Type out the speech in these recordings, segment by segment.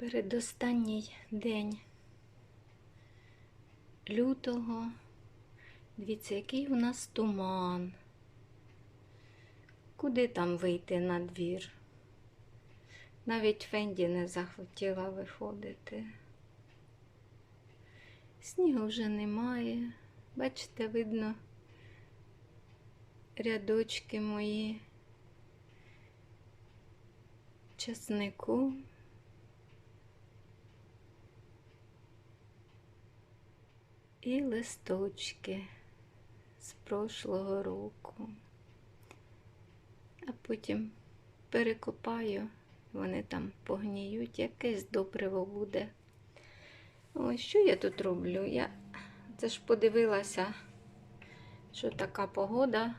Передостанній день лютого. Дивіться, який у нас туман. Куди там вийти на двір? Навіть Фенді не захотіла виходити. Снігу вже немає. Бачите, видно рядочки мої часнику. І листочки з прошлого року. А потім перекопаю, вони там погніють, якесь добриво буде. Ось що я тут роблю? Я це ж подивилася, що така погода.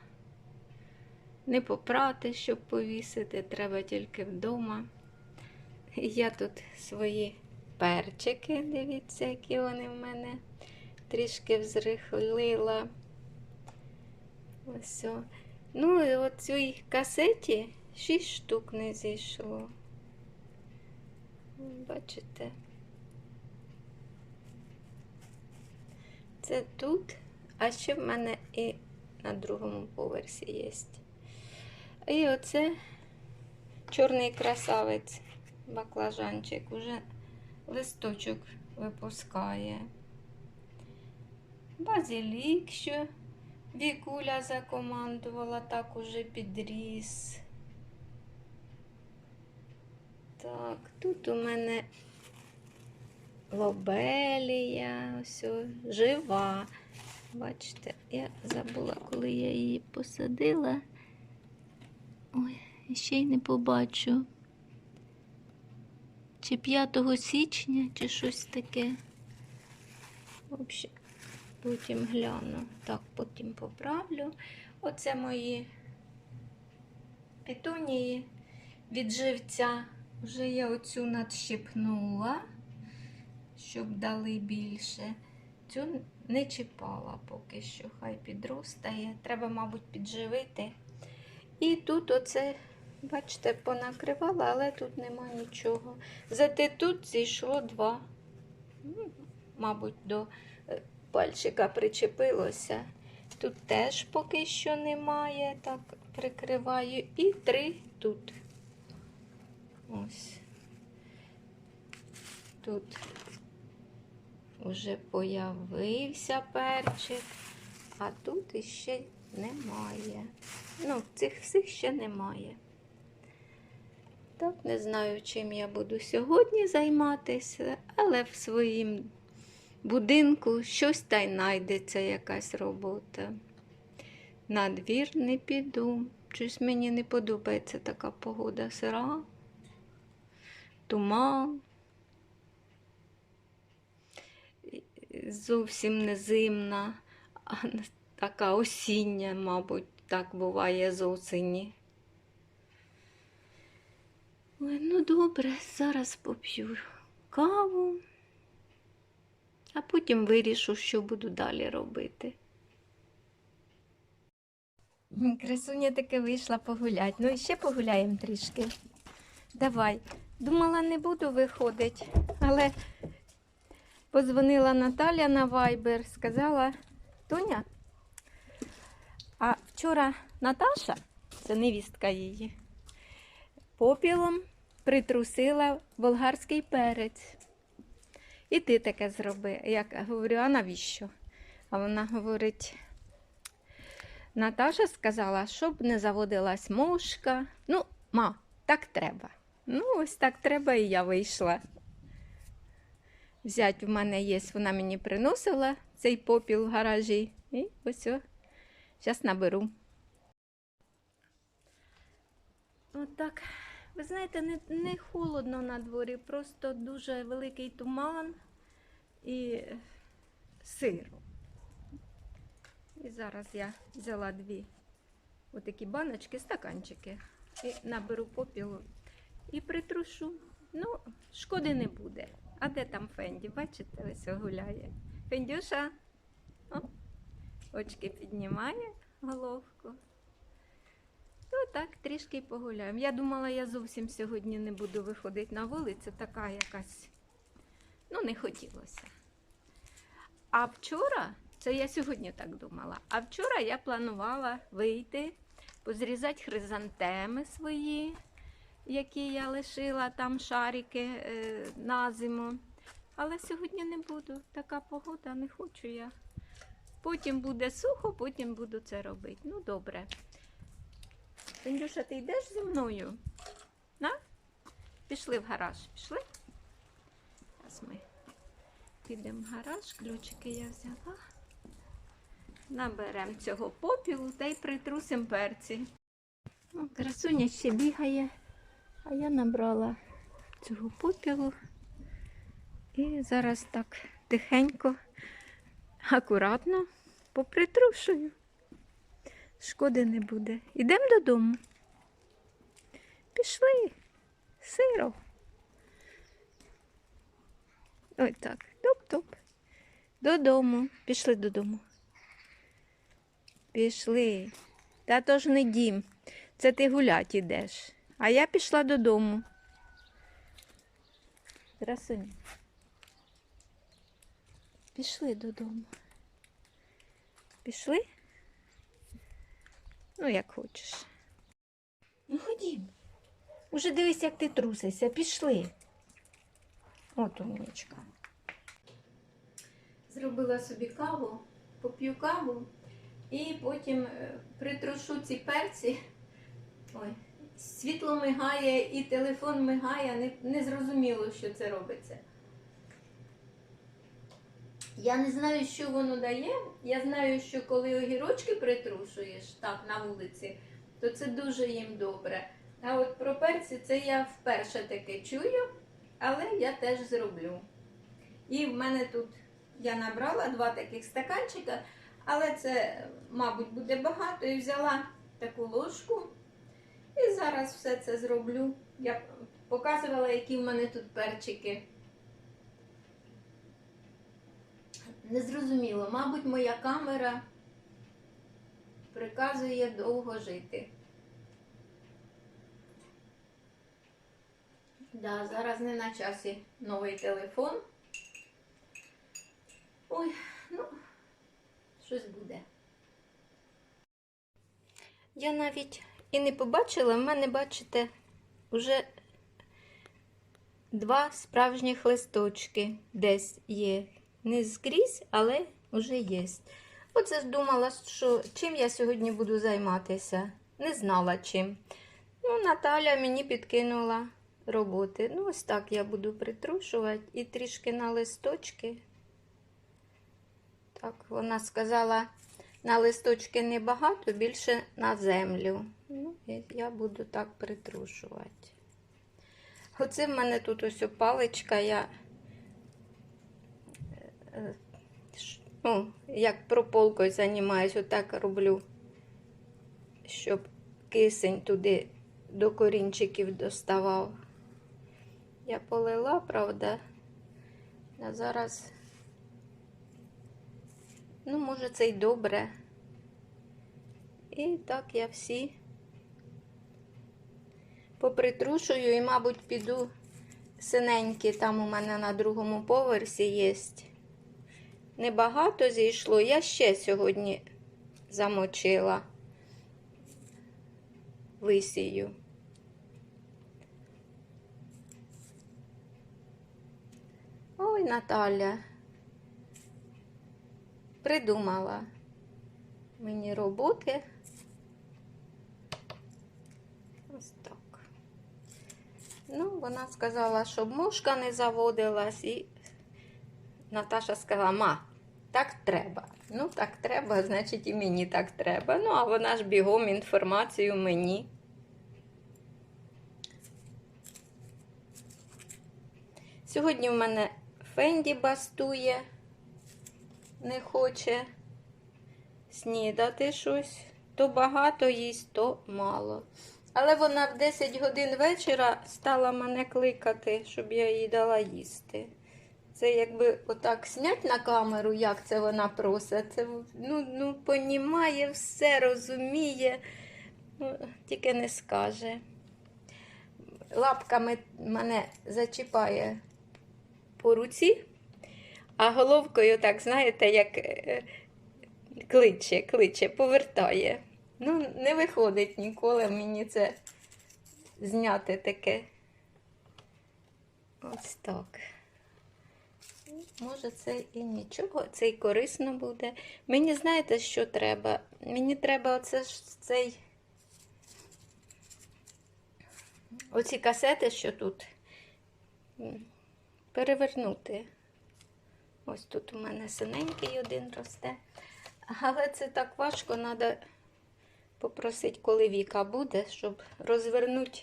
Не попрати, щоб повісити, треба тільки вдома. Я тут свої перчики, дивіться, які вони в мене трішки взрихлила. Ось. Ну, і от цій касеті 6 штук не зійшло. Бачите? Це тут, а ще в мене і на другому поверсі є. І оце чорний красавець, баклажанчик, уже листочок випускає. Базилік, що Вікуля закомандувала, так уже підріс. Так, тут у мене лобелія, ось жива. Бачите, я забула, коли я її посадила. Ой, ще й не побачу. Чи 5 січня, чи щось таке. В общем, потім гляну. Так, потім поправлю. Оце мої пітунії від живця. Вже я оцю надщипнула, щоб дали більше. Цю не чіпала поки що, хай підростає. Треба, мабуть, підживити. І тут оце, бачите, понакривала, але тут нема нічого. Зате тут зійшло два. Мабуть, до пальчика причепилося. Тут теж поки що немає, так прикриваю. І три тут. Ось. Тут вже появився перчик, а тут іще немає. Ну, цих всіх ще немає. Так, не знаю, чим я буду сьогодні займатися, але в своїм будинку щось та й знайдеться якась робота. На двір не піду. Щось мені не подобається така погода сира, туман. Зовсім не зимна, а така осіння, мабуть, так буває з осені. Ой, ну добре, зараз поп'ю каву, а потім вирішу, що буду далі робити. Красуня таки вийшла погуляти. Ну і ще погуляємо трішки. Давай. Думала, не буду виходити, але позвонила Наталя на Viber, сказала, Тоня, а вчора Наташа, це невістка її, попілом притрусила болгарський перець. І ти таке зроби. Я говорю, а навіщо? А вона говорить, Наташа сказала, щоб не заводилась мошка. Ну, ма, так треба. Ну, ось так треба, і я вийшла. Взять в мене є, вона мені приносила цей попіл в гаражі. І ось, зараз наберу. Отак. Ви знаєте, не, не холодно на дворі, просто дуже великий туман і сиро. І зараз я взяла дві отакі баночки, стаканчики. І наберу попілу і притрушу. Ну, шкоди не буде. А де там Фенді? Бачите, ось гуляє. Фендюша. О, очки піднімає головку. Ну так, трішки погуляємо. Я думала, я зовсім сьогодні не буду виходити на вулицю, така якась, ну, не хотілося. А вчора, це я сьогодні так думала, а вчора я планувала вийти, позрізати хризантеми свої, які я лишила там шарики е, на зиму. Але сьогодні не буду. Така погода, не хочу я. Потім буде сухо, потім буду це робити. Ну, добре. Тендюша, ти йдеш зі мною? На? Пішли в гараж. Пішли? Зараз ми підемо в гараж, ключики я взяла. Наберемо цього попілу та й притрусимо перці. О, красуня ще бігає, а я набрала цього попілу. І зараз так тихенько, акуратно попритрушую. Шкоди не буде. Ідемо додому. Пішли. Сиро. Ой так. Топ-топ. Додому. Пішли додому. Пішли. Та то ж не дім. Це ти гулять ідеш. А я пішла додому. Красуня. Пішли додому. Пішли? Ну, як хочеш. Ну, ходім. Уже дивись, як ти трусишся. Пішли. От умнічка. Зробила собі каву, поп'ю каву і потім е, притрушу ці перці. Ой, світло мигає і телефон мигає, не, не зрозуміло, що це робиться. Я не знаю, що воно дає. Я знаю, що коли огірочки притрушуєш так на вулиці, то це дуже їм добре. А от про перці це я вперше таке чую, але я теж зроблю. І в мене тут я набрала два таких стаканчика, але це, мабуть, буде багато. І взяла таку ложку. І зараз все це зроблю. Я показувала, які в мене тут перчики. Незрозуміло, мабуть, моя камера приказує довго жити. Да, зараз не на часі новий телефон. Ой, ну, щось буде. Я навіть і не побачила, в мене, бачите, вже два справжніх листочки десь є. Не скрізь, але вже є. Оце ж думала, що чим я сьогодні буду займатися. Не знала чим. Ну, Наталя мені підкинула роботи. Ну, ось так я буду притрушувати і трішки на листочки. Так, вона сказала, на листочки небагато, більше на землю. Ну, я буду так притрушувати. Оце в мене тут ось паличка, я е, ш- ну, як прополкою займаюся, отак роблю, щоб кисень туди до корінчиків доставав. Я полила, правда, а зараз, ну, може, це й добре. І так я всі попритрушую і, мабуть, піду синенькі, там у мене на другому поверсі є. Небагато зійшло. Я ще сьогодні замочила висію. Ой, Наталя. Придумала мені роботи. Ось так. Ну, вона сказала, щоб мушка не заводилась, і Наташа сказала, ма, так треба. Ну, так треба, значить, і мені так треба. Ну, а вона ж бігом інформацію мені. Сьогодні в мене Фенді бастує, не хоче снідати щось. То багато їсть, то мало. Але вона в 10 годин вечора стала мене кликати, щоб я їй дала їсти. Це якби отак снять на камеру, як це вона просить. Це ну, ну, понімає все, розуміє. Ну, Тільки не скаже. Лапками мене зачіпає по руці, а головкою, так, знаєте, як е, кличе, кличе, повертає. Ну, не виходить ніколи мені це зняти таке. Ось так. Може, це і нічого, це і корисно буде. Мені знаєте, що треба? Мені треба оце ж цей. Оці касети, що тут, перевернути. Ось тут у мене синенький один росте. Але це так важко, треба попросити, коли Віка буде, щоб розвернути.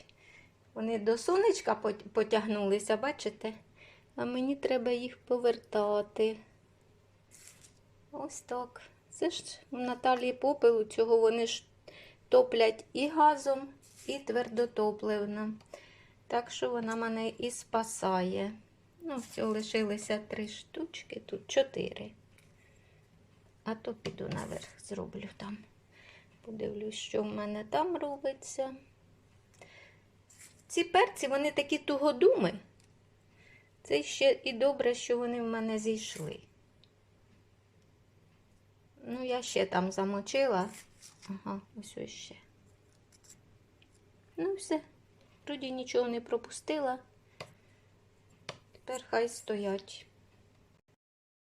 Вони до сонечка потягнулися, бачите? А мені треба їх повертати. Ось так. Це ж у Наталії попелу, цього вони ж топлять і газом, і твердотопливно. Так що вона мене і спасає. Ну, всього лишилися три штучки, тут чотири. А то піду наверх, зроблю там. Подивлюсь, що в мене там робиться. Ці перці, вони такі тугодуми. Це ще і добре, що вони в мене зійшли. Ну, я ще там замочила. Ага, ось ось ще. Ну, все. Вроді нічого не пропустила. Тепер хай стоять.